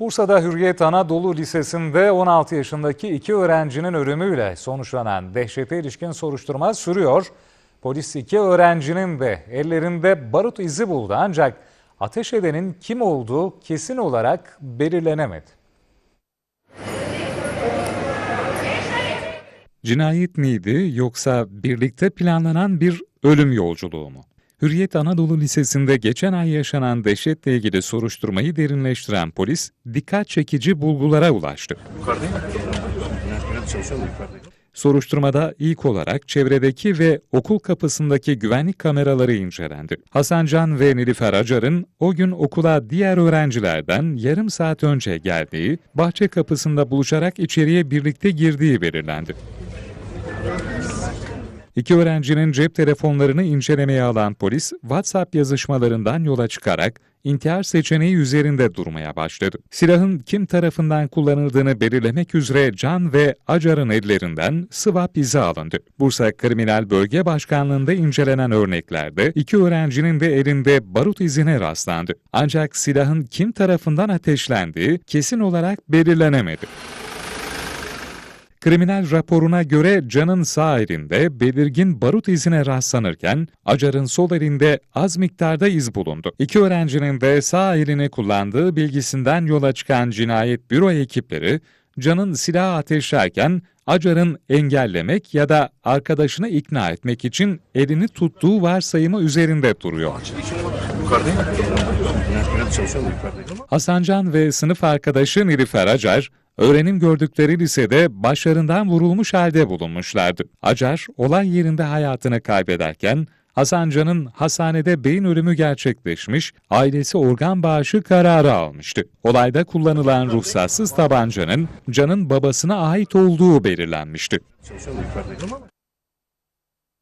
Bursa'da Hürriyet Anadolu Lisesi'nde 16 yaşındaki iki öğrencinin ölümüyle sonuçlanan dehşete ilişkin soruşturma sürüyor. Polis iki öğrencinin de ellerinde barut izi buldu ancak ateş edenin kim olduğu kesin olarak belirlenemedi. Cinayet miydi yoksa birlikte planlanan bir ölüm yolculuğu mu? Hürriyet Anadolu Lisesi'nde geçen ay yaşanan dehşetle ilgili soruşturmayı derinleştiren polis dikkat çekici bulgulara ulaştı. Soruşturmada ilk olarak çevredeki ve okul kapısındaki güvenlik kameraları incelendi. Hasancan ve Nilüfer Acar'ın o gün okula diğer öğrencilerden yarım saat önce geldiği, bahçe kapısında buluşarak içeriye birlikte girdiği belirlendi. İki öğrencinin cep telefonlarını incelemeye alan polis, WhatsApp yazışmalarından yola çıkarak intihar seçeneği üzerinde durmaya başladı. Silahın kim tarafından kullanıldığını belirlemek üzere Can ve Acar'ın ellerinden swap izi alındı. Bursa Kriminal Bölge Başkanlığı'nda incelenen örneklerde iki öğrencinin de elinde barut izine rastlandı. Ancak silahın kim tarafından ateşlendiği kesin olarak belirlenemedi. Kriminal raporuna göre Can'ın sağ elinde belirgin barut izine rastlanırken Acar'ın sol elinde az miktarda iz bulundu. İki öğrencinin de sağ elini kullandığı bilgisinden yola çıkan cinayet büro ekipleri Can'ın silahı ateşlerken Acar'ın engellemek ya da arkadaşını ikna etmek için elini tuttuğu varsayımı üzerinde duruyor. Hasancan ve sınıf arkadaşı Nilüfer Acar, öğrenim gördükleri lisede başlarından vurulmuş halde bulunmuşlardı. Acar, olay yerinde hayatını kaybederken, Hasancan'ın hastanede beyin ölümü gerçekleşmiş, ailesi organ bağışı kararı almıştı. Olayda kullanılan ruhsatsız tabancanın Can'ın babasına ait olduğu belirlenmişti.